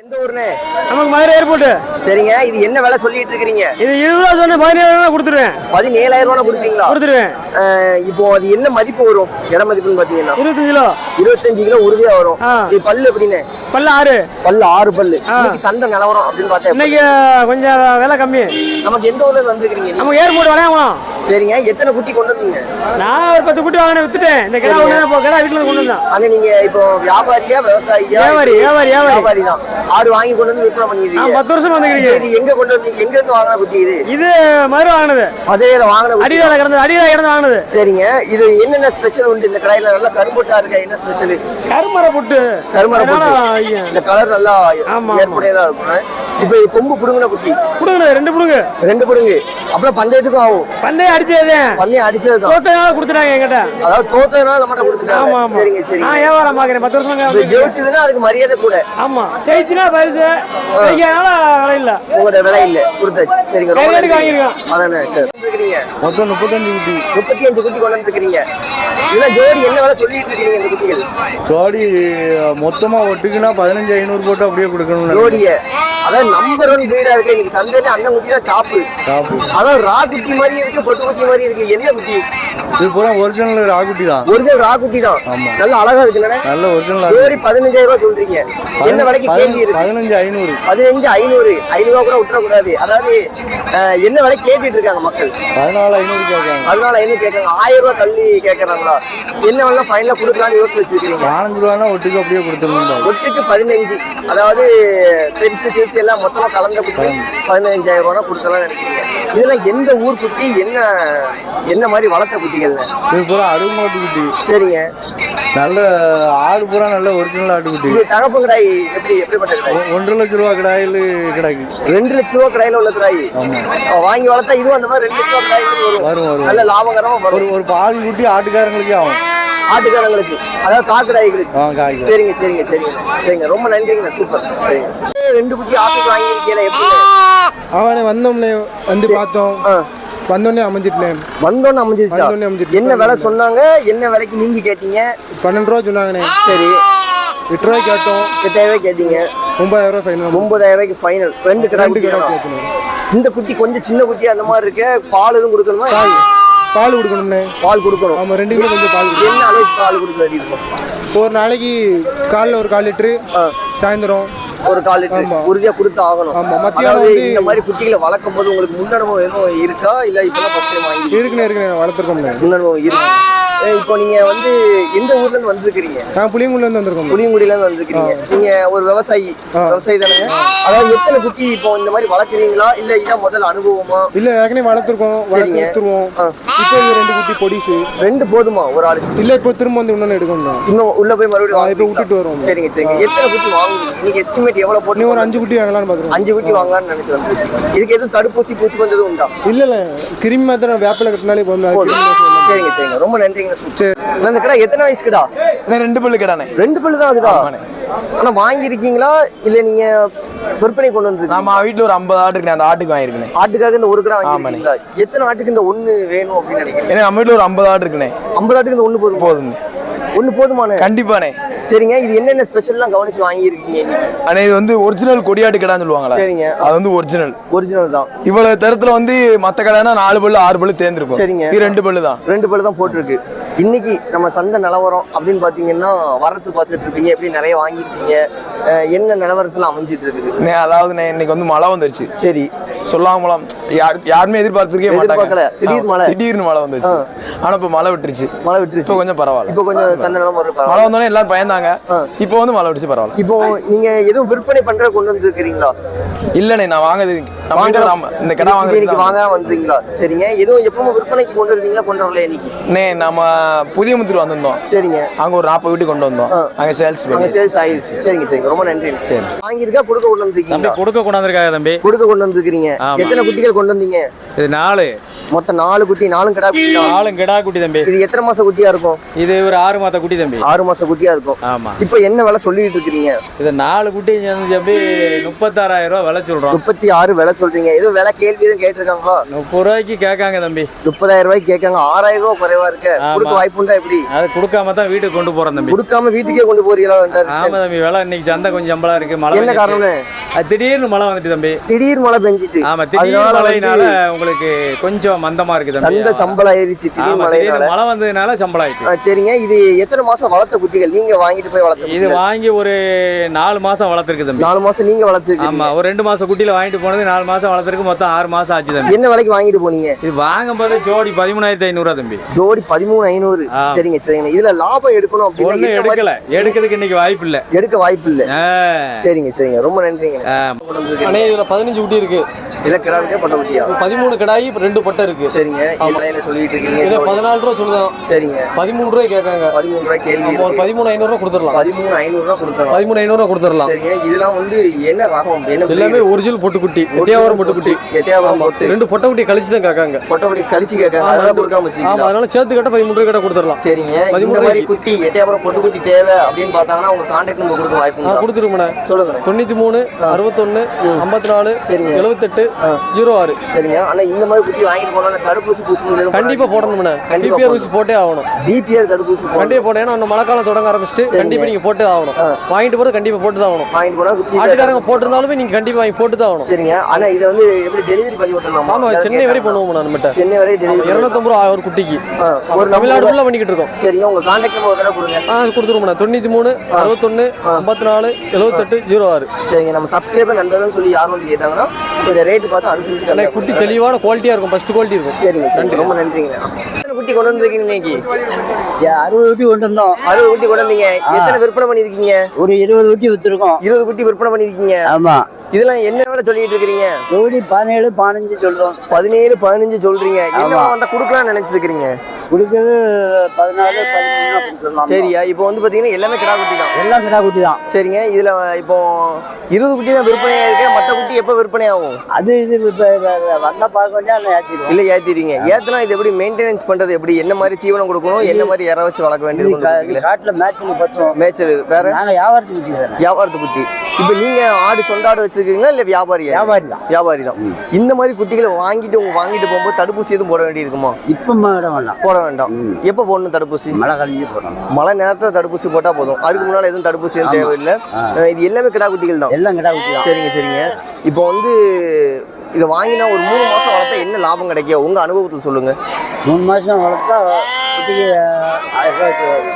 எந்த ஊர்னே? நமக்கு மதுரை ஏர்போர்ட் சரிங்க இது என்ன விலை சொல்லிட்டு இருக்கிறீங்க? இது இருபது ரூபா சொன்ன பதினேழு ரூபா கொடுத்துருவேன். பதினேழாயிரம் ரூபா கொடுப்பீங்களா? கொடுத்துருவேன். இப்போ அது என்ன மதிப்பு வரும்? இட மதிப்புன்னு பாத்தீங்கன்னா இருபத்தஞ்சு கிலோ. இருபத்தஞ்சு கிலோ உறுதியா வரும். இது பல்லு எப்படின்னு? பல்ல ஆறு. பல்லு ஆறு பல்லு. இன்னைக்கு சந்தை நிலவரம் அப்படின்னு பார்த்தா எப்படி? இன்னைக்கு கொஞ்சம் விலை கம்மி. நமக்கு எந்த ஊர்ல இருந்து வந்துருக்கீங்க நமக்கு ஏர்போர்ட் வரையாங்களாம் சரிங்க எத்தனை குட்டி கொண்டு வந்தீங்க? நான் ஒரு பத்து குட்டி வாங்கினேன் வித்துட்டேன். இந்த கிடா ஒன்று கிடா வீட்டில் கொண்டு வந்தான். ஆனா நீங்க இப்போ வியாபாரியா விவசாயியா? வியாபாரி, வியாபாரி, வியாபாரி. வியாபாரி தான் ஆடு வாங்கி கொண்டு வந்து விற்பனை பண்ணிடுறீங்க பத்து வருஷம் வந்துக்கிறீங்க. இது எங்க கொண்டு வந்து எங்க இருந்து வாங்கின குட்டி இது? இது மதுரை வாங்கினது. மதுரையில வாங்கின அடிவேலை கிடந்தது அடிவேலை கிடந்து வாங்கினது. சரிங்க. இது என்னென்ன ஸ்பெஷல் உண்டு இந்த கடையில? நல்லா கரும்புட்டா இருக்க? என்ன ஸ்பெஷல் கருமரை புட்டு. கருமரை போட்டு. இந்த கலர் நல்லா. ஏற்புடையதா இருக்கும். இப்போ கொம்பு புடுங்கின குட்டி. கொடுங்க ரெண்டு புடுங்க. ரெண்டு புடுங்கு. அப்புறம் பந்தயத்துக்கும் ஆகும். பந்தயம் அடிச்சதே. பந்தயம் அடிச்சதுதான். தோத்தனால கொடுத்துட்டாங்க என்கிட்ட. அதாவது தோத்ததுனால நம்மகிட்ட ஆமா கொடுத்துட்டாங்க. ஆமா சரிங்க நான் சரிங்க வியாபாரம் பாக்குறேன் பத்து வருஷம் இது ஜெயிச்சதுன்னா அதுக்கு மரியாதை கூட. ஆமா. ஜெயிச்சுனா பரிசு. ஜெயிக்காதனால விலை இல்ல. உங்களோட விலை இல்ல. கொடுத்தாச்சு. சரிங்க ரொம்ப நன்றி. வாங்கிருக்கோம். அதானே சரி. மொத்தம் முப்பத்தஞ்சு குட்டி. முப்பத்தி அஞ்சு குட்டி கொண்டு வந்துக்கிறீங்க இதெல்லாம் ஜோடி என்ன வேலை சொல்லிட்டு இருக்கீங்க இந்த குட்டிகள்? ஜோடி மொத்தமா ஒட்டுக்குன்னா பதினஞ்சு ஐநூறு போட்டு அப்படியே கொடுக்கணும் ஜோடிய. அதாவது நம்பர் ஒன் பிரீடா இருக்கு. இன்னைக்கு சந்தையில அண்ணன் குட்டி தான் டாப்பு டாப்பு அதாவது ரா குட்டி மாதிரி இருக்கு பொட்டு குட்டி மாதிரி இருக்கு. என்ன குட்டி? இது பூரா ஒரிஜினல் ராகுட்டி தான். ஒரிஜினல் ரா குட்டி தான். ஆமா. நல்ல அழகா இருக்கு நல்ல ஒரிஜினல் ஜோடி பதினஞ்சாயிரம் ரூபாய் சொல்றீங்க. என்ன விலைக்கு கேள்வி இருக்கு? பதினஞ்சு ஐநூறு. பதினஞ்சு ஐநூறு. ஐநூறு ரூபா கூட விட்டுறக்கூடாது. அதாவது என்ன விலை கேட்டுட்டு இருக்காங்க மக்கள்? பதினாலு ஐநூறு கேட்காங்க அதனால என்ன கேட்காங்க ஆயிரம் ரூபாய் தள்ளி கேட்கறாங்களா? என்ன வேணா ஃபைனலா கொடுக்கலாம்னு யோசிச்சு வச்சிருக்கீங்க? பதினஞ்சு ரூபானா ஒட்டுக்கு அப்படியே கொடுத்துருந்தோம் ஒட்டுக்கு பதினஞ்சு. அதாவது பெருசு சிறுசு எல்லாம் மொத்தமா கலந்த குட்டி பதினஞ்சாயிரம் ரூபா கொடுத்தலாம் நினைக்கிறீங்க. இதெல்லாம் எந்த ஊர் குட்டி என்ன என்ன மாதிரி வளர்த்த குட்டிகள்னு? இது பூரா அடுமாட்டு குட்டி. சரிங்க. நல்ல ஆடு பூரா நல்ல ஒரிஜினல் ஆட்டுக்குட்டி இது தகப்பு கடாய் எப்படி எப்படிப்பட்ட கடாய்? ஒன்றரை லட்ச ரூபா கடாயில் கிடாக்கு. ரெண்டு லட்ச ரூபா கடாயில உள்ள கடாய்? வாங்கி வளர்த்தா இதுவும் அந்த மாதிரி ரெண்டு லட்ச ரூபா கடாய் வரும். வரும் நல்ல லாபகரமா ஒரு வரும் ஒரு பாதி குட்டி ஆட்டுக்காரங்களுக்கே ஆகும். ஆட்டுக்காரங்களுக்கு அதாவது காக்கடாய்களுக்கு சரிங்க சரிங்க சரிங்க. சரிங்க ரொம்ப நன்றிங்கண்ணா சூப்பர் சரிங்க. ரெண்டு குட்டி ஆசைக்கு வாங்கியிருக்கீங்களா எப்படி? அவனை வந்தோம்னே வந்து பார்த்தோம். வந்தோடனே அமைஞ்சிட்டேன். வந்தோன்னு அமைஞ்சிருச்சா? வந்தோடனே அமைஞ்சிருச்சு. என்ன விலை சொன்னாங்க? என்ன விலைக்கு நீங்க கேட்டீங்க? பன்னெண்டு ரூபா சொன்னாங்கண்ணே. சரி. எட்டு ரூபாய்க்கு கேட்டோம். எட்டாயிரம் ரூபாய் கேட்டீங்க. ஒன்பதாயிரம் ரூபாய் ஃபைனல் ஒன்பதாயிரம் ரூபாய்க்கு ஃபைனல் ரெண்டு கடை இந்த குட்டி கொஞ்சம் சின்ன குட்டி அந்த மாதிரி இருக்கு. பால் எதுவும் கொடுக்கணுமா பால் கொடுக்கணும்ண்ணே பால் கொடுக்கணும். ஆமாம் ரெண்டுக்குமே கொஞ்சம் பால் கொடுக்கணும். என்ன அளவுக்கு பால் கொடுக்க வேண்டியது? ஒரு நாளைக்கு காலைல ஒரு கால் லிட்ரு ஆ, சாயந்தரம். ஒரு கால் லிட்டர் ஆமா. உறுதியா கொடுத்து ஆகணும். ஆமா, மத்தியானம் வந்து- இந்த மாதிரி குட்டிகளை வளர்க்கும் போது உங்களுக்கு முன்னனுபவம் எதுவும் இருக்கா? இல்ல இப்பதான் ஃபர்ஸ்ட் டைம் வாங்கி இருக்குண்ணே இருக்குண்ணே வளர்த்துருக்கோம்ண்ணே. முன்னனுபவம் இருக்கு? இப்போ நீங்க வந்து எந்த ஊர்ல இருந்து வந்திருக்கிறீங்க? நான் புளியங்குடிலேருந்து வந்திருக்கோம். புளியங்குடியில இருந்து வந்திருக்கிறீங்க. நீங்க ஒரு விவசாயி. விவசாயி தானுங்க அதாவது எத்தனை குட்டி இப்போ இந்த மாதிரி வளர்க்குறீங்களா? இல்ல இதான் முதல் அனுபவமா? இல்லை ஏற்கனவே வளர்த்துருக்கோம் வளர்த்து சரிங்க. விற்றுருவோம் ஆ. இப்போ ரெண்டு குட்டி பொடிசு. ரெண்டு போதுமா ஒரு ஆளுக்கு இல்லை இப்போ திரும்ப வந்து இன்னொன்று எடுக்கணும் இன்னும் உள்ள போய் மறுபடியும் இப்போ? விட்டுட்டு வருவோம். சரிங்க சரிங்க. எத்தனை குட்டி வாங்குவீங்க? இன்னைக்கு எஸ்டிமேட் எவ்வளவு போட்டு ஒரு அஞ்சு குட்டி வாங்கலாம்னு பார்த்துருக்கோம். அஞ்சு குட்டி வாங்கலாம்னு நினைச்சு வந்து இதுக்கு எதுவும் தடுப்பூசி பூச்சி வந்ததும் உண்டா? இல்லை இல்லை. கிருமி மாத்திரம் வேப்பில கட்டினாலே போதும். சரிங்க சரிங்க. ரொம்ப நன்றிங்க. சரி. இந்த கடை எத்தனை வயசு கடா ரெண்டு பல்லு கடானே ரெண்டு பல்லு தான் ஆகுதா? ஆனா வாங்கியிருக்கீங்களா? இல்ல நீங்க விற்பனை கொண்டு வந்து நம்ம வீட்டுல ஒரு ஐம்பது ஆடு இருக்கு அந்த ஆட்டுக்கு வாங்கியிருக்கேனே ஆட்டுக்காக இந்த ஒரு கடை வாங்கியிருக்கீங்களா? எத்தனை ஆட்டுக்கு இந்த ஒண்ணு வேணும் அப்படின்னு நினைக்கிறீங்க? ஏன்னா நம்ம வீட்டுல ஒரு ஐம்பது ஆடு இருக்குண்ணே ஐம்பது ஆட்டுக்கு இந்த ஒண்ணு போதும்? போதும் ஒண்ணு போதுமானே கண்டிப்பாண்ணே. சரிங்க இது என்னென்ன ஸ்பெஷல்லாம் கவனிச்சு வாங்கியிருக்கீங்க? அண்ணே இது வந்து ஒரிஜினல் கொடியாட்டு கடான்னு சொல்லுவாங்களா சரிங்க. அது வந்து ஒரிஜினல் ஒரிஜினல் தான். இவ்வளவு தரத்துல வந்து மத்த கடைனா நாலு பல்லு ஆறு பல்லு தேர்ந்திருக்கும். சரிங்க. இது ரெண்டு பல்லு தான். ரெண்டு பல்லு தான் போட்டிருக்கு. இன்னைக்கு நம்ம சந்தை நிலவரம் அப்படின்னு பாத்தீங்கன்னா வரத்து பார்த்துட்டு இருப்பீங்க எப்படி நிறைய வாங்கியிருப்பீங்க அஹ் என்ன நிலவரத்துல அமைஞ்சிட்டு இருக்குது? அதாவது நான் இன்னைக்கு வந்து மழை வந்துருச்சு. சரி. சொல்லாமலாம் யார் யாருமே எதிர்பார்த்திருக்கே. மாட்டாங்க. திடீர் மழை. திடீர்னு மழை வந்துருச்சு. ஆனா இப்ப மழை விட்டுருச்சு. மழை விட்டுருச்சு. இப்போ கொஞ்சம் பரவாயில்ல. இப்போ கொஞ்சம் சந்தை நிலவரம் மழை வந்தோடனே எல்லாரும் பயந்தாங்க ஆ. இப்போ வந்து மழை விட்டுச்சு பரவாயில்ல. இப்போ நீங்க எதுவும் விற்பனை பண்ற கொண்டு வந்துருக்கீங்களா இல்லண்ணே நான் வாங்குது நம்ம இந்த கடை இது இன்னைக்கு வாங்க வந்தீங்களா? சரிங்க. எதுவும் எப்பவும் விற்பனைக்கு கொண்டு வருவீங்களா கொண்டு வரல இன்னைக்கு? அண்ணே நம்ம புதிய முத்தூர் வந்திருந்தோம். சரிங்க. அங்க ஒரு நாற்பது வீட்டுக்கு கொண்டு வந்தோம். அங்க சேல்ஸ் அங்க பண்ணி சேல்ஸ் ஆயிடுச்சு சரிங்க சரிங்க. ரொம்ப நன்றி. சரி. வாங்கியிருக்கா கொடுக்க கொண்டு தம்பி வந்துருக்கீங்களா கொடுக்க கொண்டாந்துருக்காங்க தம்பி. கொடுக்க கொண்டு வந்துருக்கீங்க. எத்தனை குட்டிகள் கொண்டு வந்தீங்க? இது நாலு. மொத்தம் நாலு குட்டி நாலும் கடா குட்டி நாலும் கிடா குட்டி தம்பி. இது எத்தனை மாச குட்டியா இருக்கும்? இது ஒரு ஆறு மாத குட்டி தம்பி. ஆறு மாச குட்டியா இருக்கும். ஆமா. இப்போ என்ன விலை சொல்லிட்டு இருக்கிறீங்க? இது நாலு குட்டி சேர்ந்து தம்பி முப்பத்தாறாயிரம் ரூபா விலை சொல்றோம். முப்பத்தி ஆறு விலை சொல்றீங்க. எதுவும் விலை கேள்வி எதுவும் கேட்டிருக்காங்களோ? முப்பது ரூபாய்க்கு கேட்காங்க தம்பி. முப்பதாயிரம் ரூபாய்க்கு கேட்காங்க. ஆறாயிரம் ரூபாய் குறைவா இருக்கு. கொடுக்க வாய்ப்புண்டா எப்படி? அது கொடுக்காம தான் வீட்டுக்கு கொண்டு போறேன் தம்பி. கொடுக்காம வீட்டுக்கே கொண்டு போறீங்களா? ஆமா தம்பி விலை இன்னைக்கு சந்தை கொஞ்சம் சம்பளம் இருக்கு மழை என்ன. காரணம்னு? திடீர்னு மழை வந்துட்டு தம்பி. திடீர் மழை பெஞ்சிட்டு. ஆமா திடீர் மழையினால உங்களுக்கு கொஞ்சம் மந்தமா இருக்கு தம்பி. சந்தை சம்பளம் ஆயிருச்சு திடீர் மழையினால. மழை வந்ததுனால சம்பளம் ஆயிட்டு. ஆ, சரிங்க. இது எத்தனை மாசம் வளர்த்த குட்டிகள்? நீங்க வாங்கிட்டு போய் வளர்த்த இது? வாங்கி ஒரு நாலு மாசம் வளர்த்துருக்கு தம்பி. நாலு மாசம் நீங்க வளர்த்துருக்கீங்க. ஆமா ஒரு ரெண்டு மாசம் குட்டியில வாங்கிட்டு போனது நாலு மாசம் வளர்த்துருக்கு மொத்தம் ஆறு மாசம் ஆச்சு தம்பி. என்ன விலைக்கு வாங்கிட்டு போனீங்க? இது வாங்கும் போது ஜோடி பதிமூணாயிரத்தி ஐநூறுவா தம்பி. ஜோடி பதிமூணு ஐநூறு. சரிங்க சரிங்க. இதுல லாபம் எடுக்கணும் அப்படின்னா எடுக்கல. எடுக்கிறதுக்கு இன்னைக்கு வாய்ப்பு இல்ல. எடுக்க வாய்ப்பு இல்ல. சரிங்க சரிங்க. ரொம்ப நன்றிங்க. இதுல பதினஞ்சு குட்டி இருக்கு. இல்ல கிடாவிட்டே பட்ட குட்டியா? பதிமூணு கடாயி ரெண்டு பட்டை இருக்கு. சரிங்க. சொல்லிட்டு இது இருக்கீங்க பதினாலு ரூபா சொல்லுதான் சரிங்க. பதிமூணு ரூபாய் கேட்காங்க. பதிமூணு ரூபாய் கேள்வி ஒரு. பதிமூணு ஐநூறு ரூபா கொடுத்துடலாம். பதிமூணு ஐநூறு ரூபாய் கொடுத்தாங்க பதிமூணு ஐநூறு ரூபா கொடுத்துடலாம். சரிங்க. இதெல்லாம் வந்து என்ன ரகம்? என்ன எல்லாமே ஒரிஜினல் பொட்டுக்குட்டி. எட்டியாவரம் பொட்டுக்குட்டி. எட்டையாவரம் போட்டு. ரெண்டு பொட்டை குட்டி கழிச்சு தான் கேட்காங்க. பொட்டப்படி கழிச்சு கேட்காங்க. அதெல்லாம் கொடுக்காம வச்சுக்கலாம் அதனால சேர்த்து கட்ட பதிமூணு ரூபாய் கட்ட கொடுத்துடலாம். சரிங்க. பதிமூணு. குட்டி எட்டையாவரம் பொட்டு குட்டி தேவை அப்படின்னு பார்த்தாங்கன்னா உங்க கான்டாக்ட் நம்பர் கொடுக்க வாய்ப்பு? கொடுத்துருமண்ணே சொல்லுங்க தொண்ணூத்தி மூணு அறுபத்தொன்னு ஐம்பத்தி நாலு சரிங்க. எழுபத்தெட்டு. ஜீரோ ஆறு. சரிங்க. ஆனா இந்த மாதிரி குட்டி வாங்கிட்டு போனா தடுப்பூசி பூச்சி கண்டிப்பா போடணும்ண்ணே. கண்டிப்பா டிபிஆர் ஊசி போட்டே ஆகணும். டிபிஆர் தடுப்பூசி போடணும். கண்டிப்பா போட்டேன் ஏன்னா மழை காலம் தொடங்க ஆரம்பிச்சுட்டு கண்டிப்பா நீங்க போட்டு ஆகணும். வாங்கிட்டு போறது கண்டிப்பா போட்டு தான் ஆகணும். வாங்கிட்டு போனா குட்டி ஆட்டுக்காரங்க போட்டிருந்தாலுமே நீங்க கண்டிப்பா வாங்கி போட்டு தான் ஆகணும். சரிங்க. ஆனா இதை வந்து எப்படி டெலிவரி பண்ணி விட்டுலாமா ஆமா சென்னை வரை பண்ணுவோம் நம்மகிட்ட. சென்னை வரை டெலிவரி இருநூத்தம்பது ரூபா ஒரு குட்டிக்கு. ஒரு தமிழ்நாடு ஃபுல்லாக பண்ணிக்கிட்டு இருக்கோம். சரிங்க உங்க கான்டாக்ட் நம்பர் ஒரு தடவை கொடுங்க. ஆ கொடுத்துருவோம்ண்ணா. தொண்ணூற்றி மூணு அறுபத்தொன்று ஐம்பத்தி நாலு எழுபத்தெட்டு ஜீரோ ஆறு. சரிங்க நம்ம சப்ஸ்கிரைபர் நண்பர்கள்னு சொல்லி யாரும் வந்து கேட்டாங்கன்னா கொஞ்சம் ரேட் பார்த்து அனுசரிச்சு குட்டி. தெளிவான குவாலிட்டியாக இருக்கும். ஃபர்ஸ்ட் குவாலிட்டி இருக்கும். சரிங்க சரிங்க. ரொம்ப நன்றிங்க. குட்டி கொண்டு வந்திருக்கீங்க இன்னைக்கு? அறுபது ஊட்டி கொண்டு வந்தோம். அறுபது குட்டி கொண்டு வந்தீங்க. எத்தனை விற்பனை பண்ணிருக்கீங்க ஒரு இருபது ஊட்டி வித்துருக்கோம். இருபது குட்டி விற்பனை பண்ணிருக்கீங்க ஆமா. இதெல்லாம் என்ன விலை சொல்லிட்டு இருக்கீங்க ஜோடி பதினேழு பதினஞ்சு சொல்றோம். பதினேழு பதினஞ்சு சொல்றீங்க. என்ன. வந்தா கொடுக்கலாம்னு நினைச்சிருக்கீங்க கொடுக்கறது பதினாலு சரியா இப்போ வந்து பாத்தீங்கன்னா எல்லாமே கிடா குட்டி தான். எல்லாம் கிடா குட்டி தான். சரிங்க இதுல இப்போ இருபது குட்டி தான் விற்பனை ஆயிருக்கு மத்த குட்டி எப்ப விற்பனை ஆகும்? அது இது இப்போ வந்தா பார்க்க வேண்டிய அந்த ஏற்றிடுவோம் இல்ல ஏத்திடுவீங்க ஏத்துனா இது எப்படி மெயின்டெனன்ஸ் பண்றது எப்படி? என்ன மாதிரி தீவனம் கொடுக்கணும்? என்ன மாதிரி இற வச்சு வளர்க்க வேண்டியது? காட்டில் மேட்சிங் பத்துவோம் மேய்ச்சல் வேற? நாங்கள் வியாபாரத்துக்கு குட்டி வியாபாரத்து குட்டி இப்போ நீங்க ஆடு சொந்த ஆடு வச்சிருக்கீங்களா இல்ல வியாபாரியா வியாபாரி தான். வியாபாரி தான். இந்த மாதிரி குட்டிகளை வாங்கிட்டு உங்க வாங்கிட்டு போகும்போது தடுப்பூசி எதுவும் போட வேண்டியது இருக்குமா? இப்போ வேண்டாம். போட வேண்டாம். எப்போ போடணும் தடுப்பூசி? மழை கழிஞ்சு போடணும். மழை நேரத்துல தடுப்பூசி போட்டா போதும். அதுக்கு முன்னால எதுவும் தடுப்பூசி எதுவும் தேவையில்லை. இது எல்லாமே கிடா குட்டிகள் தான். எல்லாம் கிடா குட்டி சரிங்க சரிங்க. இப்போ வந்து இதை வாங்கினா ஒரு மூணு மாசம் வளர்த்தா என்ன லாபம் கிடைக்கும்? உங்க அனுபவத்தில் சொல்லுங்க. மூணு மாதம் வளர்த்தா குட்டிக்கு.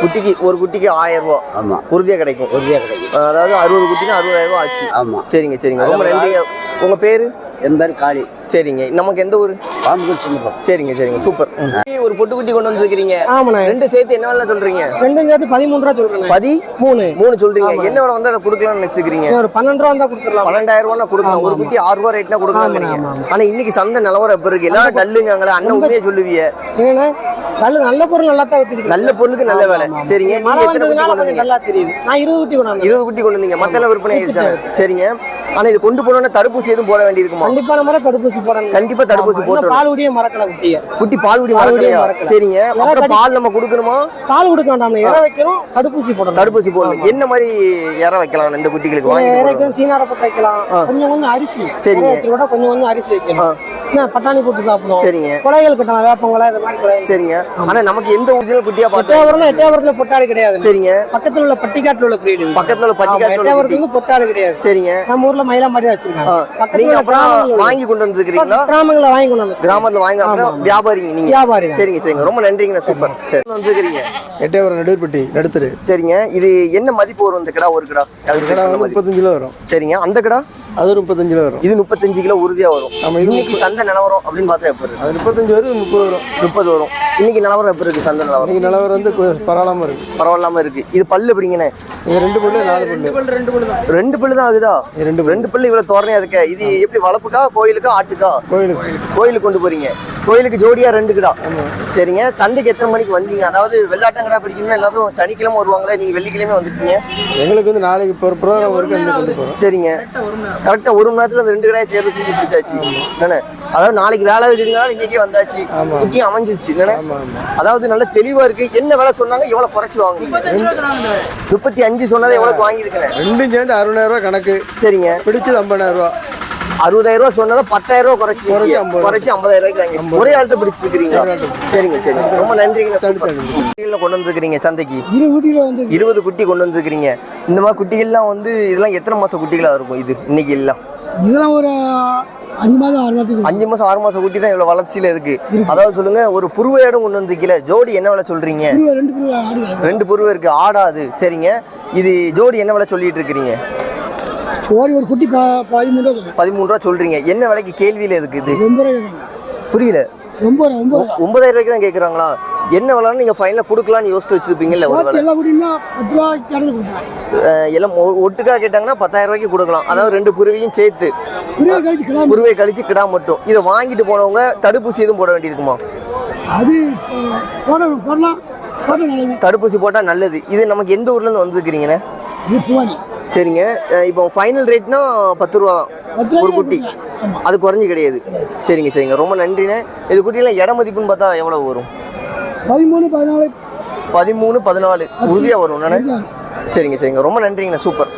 குட்டிக்கு ஒரு குட்டிக்கு ஆயிரம் ரூபா. ஆமா. உறுதியா கிடைக்கும். உறுதியாக கிடைக்கும். அதாவது அறுபது குட்டினா அறுபதாயிரம் ரூபா ஆச்சு. ஆமா. சரிங்க சரிங்க. உங்க பேரு? என் பேர் காளி. சரிங்க. நமக்கு எந்த ஊரு? சரிங்க சரிங்க. சூப்பர். ஒரு பொட்டு குட்டி கொண்டு வந்திருக்கீங்க ஆமாண்ணே ரெண்டு சேர்த்து என்ன வேலை சொல்றீங்க? ரெண்டும் சேர்த்து பதிமூணு ரூபா சொல்றேன் பதி மூணு. மூணு சொல்றீங்க. என்ன வேலை வந்து அதை கொடுக்கலாம்னு நினைச்சுக்கிறீங்க ஒரு பன்னெண்டு ரூபா தான் கொடுத்துடலாம். பன்னெண்டாயிரம் ரூபா கொடுக்கலாம். ஒரு குட்டி ஆறு ரூபா ரேட்னா கொடுக்கலாம் ஆமா, ஆமா. ஆனா இன்னைக்கு சந்தை நிலவரம் எப்ப இருக்கு? எல்லாரும் டல்லுங்காங்களே அண்ணன் உண்மையே சொல்லுவீங்க நல்ல நல்ல பொருள் நல்லா தான் வித்துக்கிட்டு நல்ல பொருளுக்கு நல்ல வேலை. சரிங்க நீங்க எத்தனை குட்டி கொண்டு வந்தீங்க? நல்லா தெரியுது. நான் இருபது குட்டி கொண்டு வந்தேன். இருபது குட்டி கொண்டு வந்தீங்க. மத்தெல்லாம் விற்பனை ஆயிடுச்சு சரிங்க. ஆனா இது கொண்டு போனோம்னா தடுப்பூசி எதுவும் போட வேண்டியிருக்குமா? கண்டிப்பான முறை தடுப்பூசி போடணும். கண்டிப்பா தடுப்பூசி போட்டுறணும். பால் குடியே மறக்கல குட்டிய. குட்டி பால் குடி மறக்கலையா? மறக்கல. சரிங்க. அப்புறம் பால் நம்ம கொடுக்கணுமா? பால் கொடுக்க வேண்டாம் இற வைக்கணும் தடுப்பூசி போடணும். தடுப்பூசி போடணும். என்ன மாதிரி இற வைக்கலாம் இந்த குட்டிகளுக்கு? வாங்கி இறைக்கும் சீனார போட்டு வைக்கலாம். கொஞ்சம் கொஞ்சம் அரிசி. சரிங்க. கொஞ்சம் கொஞ்சம் அரிசி வைக்கணும் பட்டாணி போட்டு சாப்பிடுவோம். சரிங்க. கொலைகள் கட்டலாம் வேப்பங்கொலை இந்த மாதிரி கொலைகள் சரிங்க. ஆனா நமக்கு எந்த ஒரிஜினல் குட்டியா பார்த்தா எட்டயபுரத்துல பொட்டாடு கிடையாது. சரிங்க. பக்கத்துல உள்ள பட்டிக்காட்டுல உள்ள பிரீடு பக்கத்துல உள்ள பட்டிக்காட்டுல உள்ள எட்டயபுரத்துல வந்து பொட்டாடு கிடையாது. சரிங்க. நம்ம ஊர்ல மயிலாம்பாடி தான் வச்சிருக்காங்க. நீங்க அப்புறம் வாங்கி கொண்டு வந்துருக்கீங்களா கிராமங்களை வாங்கி கொண்டு வந்து கிராமத்துல வாங்கி அப்புறம் ஆமா. வியாபாரிங்க நீங்க. வியாபாரி சரிங்க சரிங்க. ரொம்ப நன்றிங்கண்ணா. சூப்பர். சரி. வந்துருக்கீங்க எட்டயபுரம் நடுப்பட்டி நடுத்தரு. சரிங்க. இது என்ன மதிப்பு வரும் இந்த கிடா? ஒரு கிடா. கடை. முப்பத்தஞ்சு கிலோ வரும். சரிங்க. அந்த கிடா? அது ஒரு முப்பத்தஞ்சு கிலோ வரும். இது முப்பத்தஞ்சு கிலோ உறுதியா வரும். இது இன்னைக்கு சந்தை நிலவரம் அப்படின்னு பார்த்தா எப்ப இருக்கு அது முப்பத்தஞ்சு வரும் முப்பது வரும். முப்பது வரும். இன்னைக்கு நிலவரம் எப்ப இருக்கு? சந்தை நிலவரம். இன்னைக்கு நிலவரம் வந்து பரவாயில்லாம இருக்கு. பரவாயில்லாம இருக்கு. இது பல்லு எப்படிங்கண்ணே இது ரெண்டு பல்லு நாலு பல்லு. ரெண்டு பல்லு தான் ஆகுதா? ரெண்டு பல்லு. ரெண்டு பல்லு இவ்வளவு தோரணையா இருக்கு. இது எப்படி வளர்ப்புக்கா கோயிலுக்கா ஆட்டுக்கா? கோயிலுக்கு. கோயிலுக்கு கொண்டு போறீங்க. கோயிலுக்கு ஜோடியா ரெண்டு கிடா சரிங்க. சந்தைக்கு எத்தனை மணிக்கு வந்தீங்க? அதாவது வெள்ளாட்டங்கடா பிடிக்கணும்னா எல்லாரும் சனிக்கிழமை வருவாங்களே? நீங்க வெள்ளிக்கிழமை வந்துட்டீங்க எங்களுக்கு வந்து நாளைக்கு இப்போ ப்ரோக்ராம் இருக்கு சரிங்க. கரெக்டா ஒரு மணி நேரத்துல அந்த ரெண்டு கடையை தேர்வு செஞ்சு பிடிச்சாச்சு. என்னண்ணே அதாவது நாளைக்கு வேலை இருக்குதுனால இன்னைக்கே வந்தாச்சு. ஆமா. குட்டியும் அமைஞ்சிருச்சு. ஆமாம் அதாவது நல்ல தெளிவா இருக்கு. என்ன வேலை சொன்னாங்க? எவ்வளவு குறைச்சு வாங்குனீங்க? முப்பத்தி அஞ்சு சொன்னதை எவ்வளவு வாங்கியிருக்கேன்? ரெண்டும் சேர்ந்து அறுபதாயிரம் ரூபா கணக்கு. சரிங்க. பிடிச்சது ஐம்பதாயிரம் ரூபா. அறுபதாயிரம் ரூபாய் சொன்னதை பத்தாயிரம் ரூபாய் குறைச்சி குறைச்சி ஐம்பதாயிரம் ரூபாய்க்கு வாங்கி ஒரே ஆள்கிட்ட பிடிச்சிருக்கீங்களா சரிங்க சரிங்க. ரொம்ப நன்றிங்க. கொண்டு வந்துருக்கிறீங்க சந்தைக்கு. இருபது குட்டி கொண்டு வந்துருக்கிறீங்க. இந்த மாதிரி குட்டிகள்லாம் வந்து இதெல்லாம் எத்தனை மாசம் குட்டிகளா இருக்கும் இது இன்னைக்கு எல்லாம்? இதெல்லாம் ஒரு அஞ்சு மாதம் ஆறு மாதத்துக்கு அஞ்சு மாசம் ஆறு மாசம் குட்டி தான் இவ்வளவு வளர்ச்சியில இருக்கு. அதாவது சொல்லுங்க ஒரு புருவையோட கொண்டு வந்துருக்கீல ஜோடி என்ன விலை சொல்றீங்க? ரெண்டு புருவ இருக்கு ஆடாது சரிங்க. இது ஜோடி என்ன விலை சொல்லிட்டு இருக்கிறீங்க? சோடி ஒரு குட்டி பதிமூணு ரூபா பதிமூணு ரூபா சொல்றீங்க. என்ன விலைக்கு கேள்வியில இருக்கு இது? ரொம்ப ரூபா புரியல. ரொம்ப ரொம்ப ஒன்பதாயிரம் ரூபாய்க்கு தான் கேக்குறாங்களா? என்ன விலைன்னு நீங்க ஃபைனலா கொடுக்கலாம்னு யோசிச்சு வச்சிருப்பீங்கல்ல ஒரு சோத்து வேலை. பத்து ரூபா எல்லாம் ஒ- ஒட்டுக்கா கேட்டாங்கன்னா பத்தாயிரம் ரூபாய்க்கு கொடுக்கலாம். அதாவது ரெண்டு புருவையும் சேர்த்து. புருவ கழிச்சு கிடா புருவை கழிச்சு கிடா மட்டும். இதை வாங்கிட்டு போனவங்க தடுப்பூசி எதுவும் போட வேண்டியதுக்குமா? அது தடுப்பூசி போட்டா நல்லது. இது நமக்கு எந்த ஊர்ல இருந்து வந்துருக்கிறீங்கண்ணே? சரிங்க. இப்போ ஃபைனல் ரேட்னா பத்து ரூபா தான் ஒரு குட்டி. அது குறைஞ்சி கிடையாது. சரிங்க சரிங்க. ரொம்ப நன்றிண்ணே. இது குட்டியெல்லாம் இட மதிப்புன்னு பார்த்தா எவ்வளோ வரும்? பதிமூணு பதினாலு. பதிமூணு பதினாலு. உறுதியாக வரும் நானே சரிங்க சரிங்க. ரொம்ப நன்றிங்கண்ணே. சூப்பர்.